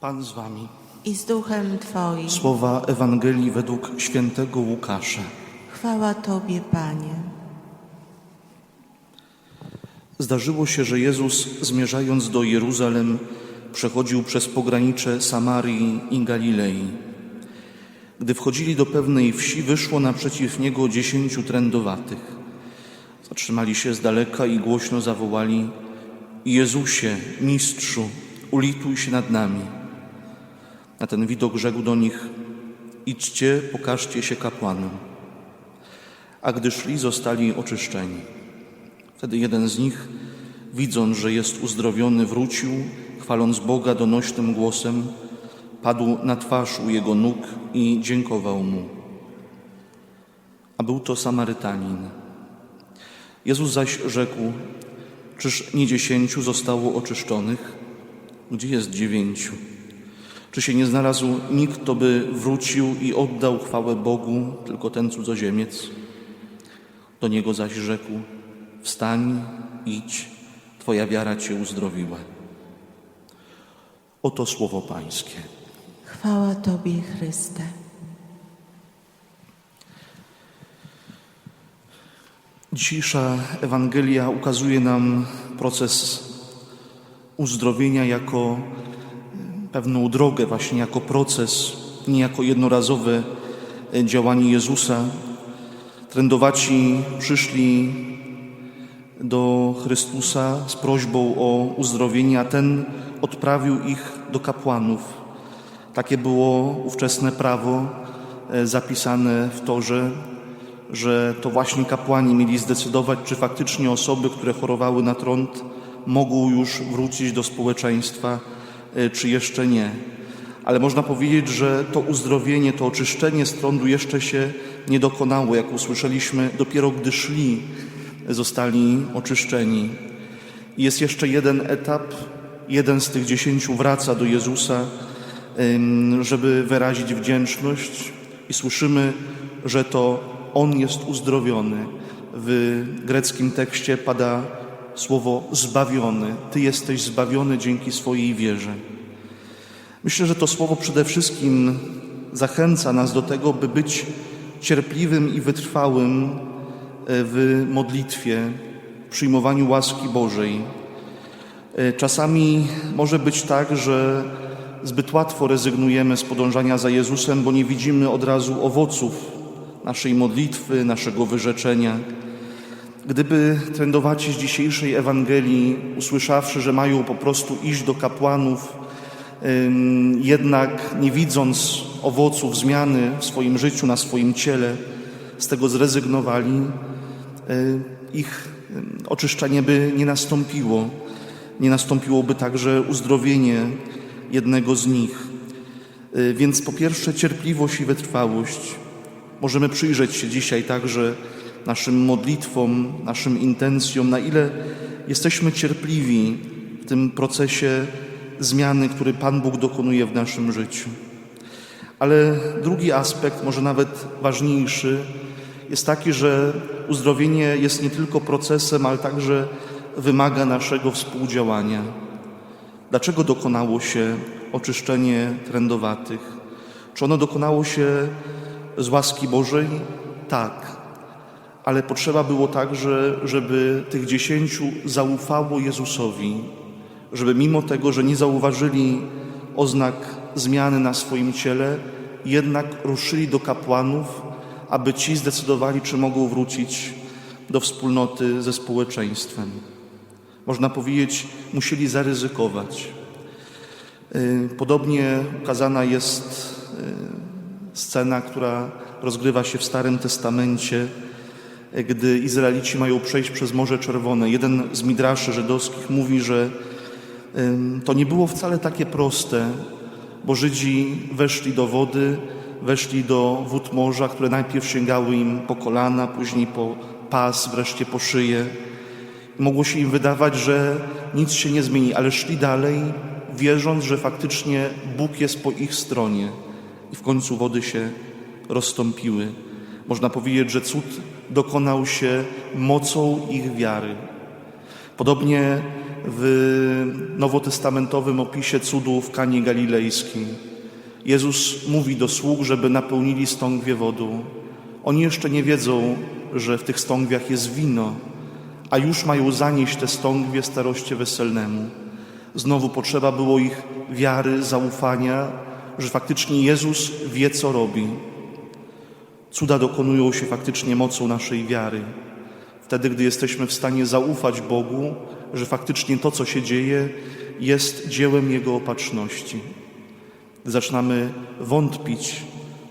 Pan z wami. i z duchem Twoim. Słowa Ewangelii według świętego Łukasza. Chwała Tobie, Panie. Zdarzyło się, że Jezus, zmierzając do Jeruzalem, przechodził przez pogranicze Samarii i Galilei. Gdy wchodzili do pewnej wsi, wyszło naprzeciw niego dziesięciu trędowatych. Zatrzymali się z daleka i głośno zawołali: Jezusie, mistrzu, ulituj się nad nami. Na ten widok rzekł do nich: Idźcie, pokażcie się kapłanom. A gdy szli, zostali oczyszczeni. Wtedy jeden z nich, widząc, że jest uzdrowiony, wrócił, chwaląc Boga donośnym głosem, padł na twarz u jego nóg i dziękował mu. A był to Samarytanin. Jezus zaś rzekł: Czyż nie dziesięciu zostało oczyszczonych? Gdzie jest dziewięciu? Czy się nie znalazł nikt, kto by wrócił i oddał chwałę Bogu, tylko ten cudzoziemiec? Do niego zaś rzekł: Wstań, idź, Twoja wiara Cię uzdrowiła. Oto słowo Pańskie. Chwała Tobie, Chryste. Dzisiejsza Ewangelia ukazuje nam proces uzdrowienia jako pewną drogę, właśnie jako proces, nie jako jednorazowe działanie Jezusa. Trędowaci przyszli do Chrystusa z prośbą o uzdrowienie, a ten odprawił ich do kapłanów. Takie było ówczesne prawo e, zapisane w Torze, że to właśnie kapłani mieli zdecydować, czy faktycznie osoby, które chorowały na trąd, mogą już wrócić do społeczeństwa, e, czy jeszcze nie. Ale można powiedzieć, że to uzdrowienie, to oczyszczenie z trądu jeszcze się nie dokonało. Jak usłyszeliśmy, dopiero gdy szli, zostali oczyszczeni. Jest jeszcze jeden etap, jeden z tych dziesięciu wraca do Jezusa, żeby wyrazić wdzięczność i słyszymy, że to On jest uzdrowiony. W greckim tekście pada słowo zbawiony. Ty jesteś zbawiony dzięki swojej wierze. Myślę, że to słowo przede wszystkim zachęca nas do tego, by być cierpliwym i wytrwałym e, w modlitwie, w przyjmowaniu łaski Bożej. E, Czasami może być tak, że zbyt łatwo rezygnujemy z podążania za Jezusem, bo nie widzimy od razu owoców naszej modlitwy, naszego wyrzeczenia. Gdyby trędowaci z dzisiejszej Ewangelii, usłyszawszy, że mają po prostu iść do kapłanów, jednak nie widząc owoców zmiany w swoim życiu, na swoim ciele, z tego zrezygnowali, y, ich oczyszczenie by nie nastąpiło. Nie nastąpiłoby także uzdrowienie jednego z nich. Y, Więc po pierwsze cierpliwość i wytrwałość. Możemy przyjrzeć się dzisiaj także naszym modlitwom, naszym intencjom, na ile jesteśmy cierpliwi w tym procesie zmiany, który Pan Bóg dokonuje w naszym życiu. Ale drugi aspekt, może nawet ważniejszy, jest taki, że uzdrowienie jest nie tylko procesem, ale także wymaga naszego współdziałania. Dlaczego dokonało się oczyszczenie trędowatych? Czy ono dokonało się z łaski Bożej? Tak. Ale potrzeba było także, żeby tych dziesięciu zaufało Jezusowi, żeby mimo tego, że nie zauważyli oznak zmiany na swoim ciele, jednak ruszyli do kapłanów, aby ci zdecydowali, czy mogą wrócić do wspólnoty ze społeczeństwem. Można powiedzieć, musieli zaryzykować. Y, Podobnie ukazana jest y, scena, która rozgrywa się w Starym Testamencie, gdy Izraelici mają przejść przez Morze Czerwone. Jeden z midraszy żydowskich mówi, że to nie było wcale takie proste, bo Żydzi weszli do wody, weszli do wód morza, które najpierw sięgały im po kolana, później po pas, wreszcie po szyję. Mogło się im wydawać, że nic się nie zmieni, ale szli dalej, wierząc, że faktycznie Bóg jest po ich stronie. I w końcu wody się rozstąpiły. Można powiedzieć, że cud dokonał się mocą ich wiary. Podobnie w nowotestamentowym opisie cudów w Kanie Galilejskiej. Jezus mówi do sług, żeby napełnili stągwie wodą. Oni jeszcze nie wiedzą, że w tych stągwiach jest wino, a już mają zanieść te stągwie staroście weselnemu. Znowu potrzeba było ich wiary, zaufania, że faktycznie Jezus wie, co robi. Cuda dokonują się faktycznie mocą naszej wiary. Wtedy, gdy jesteśmy w stanie zaufać Bogu, że faktycznie to, co się dzieje, jest dziełem Jego opatrzności. Zaczynamy wątpić,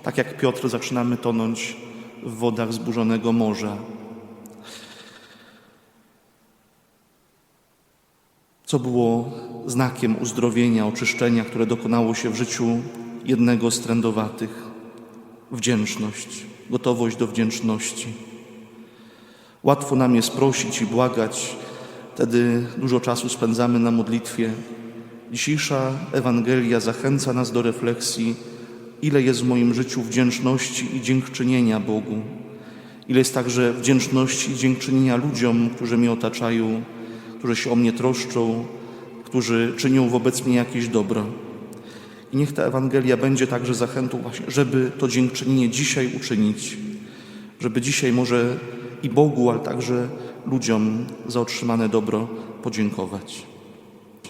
tak jak Piotr, zaczynamy tonąć w wodach zburzonego morza. Co było znakiem uzdrowienia, oczyszczenia, które dokonało się w życiu jednego z trędowatych? Wdzięczność, gotowość do wdzięczności. Łatwo nam jest prosić i błagać, wtedy dużo czasu spędzamy na modlitwie. Dzisiejsza Ewangelia zachęca nas do refleksji, ile jest w moim życiu wdzięczności i dziękczynienia Bogu, ile jest także wdzięczności i dziękczynienia ludziom, którzy mnie otaczają, którzy się o mnie troszczą, którzy czynią wobec mnie jakieś dobro. I niech ta Ewangelia będzie także zachętą właśnie, żeby to dziękczynienie dzisiaj uczynić, żeby dzisiaj może i Bogu, ale także ludziom za otrzymane dobro podziękować.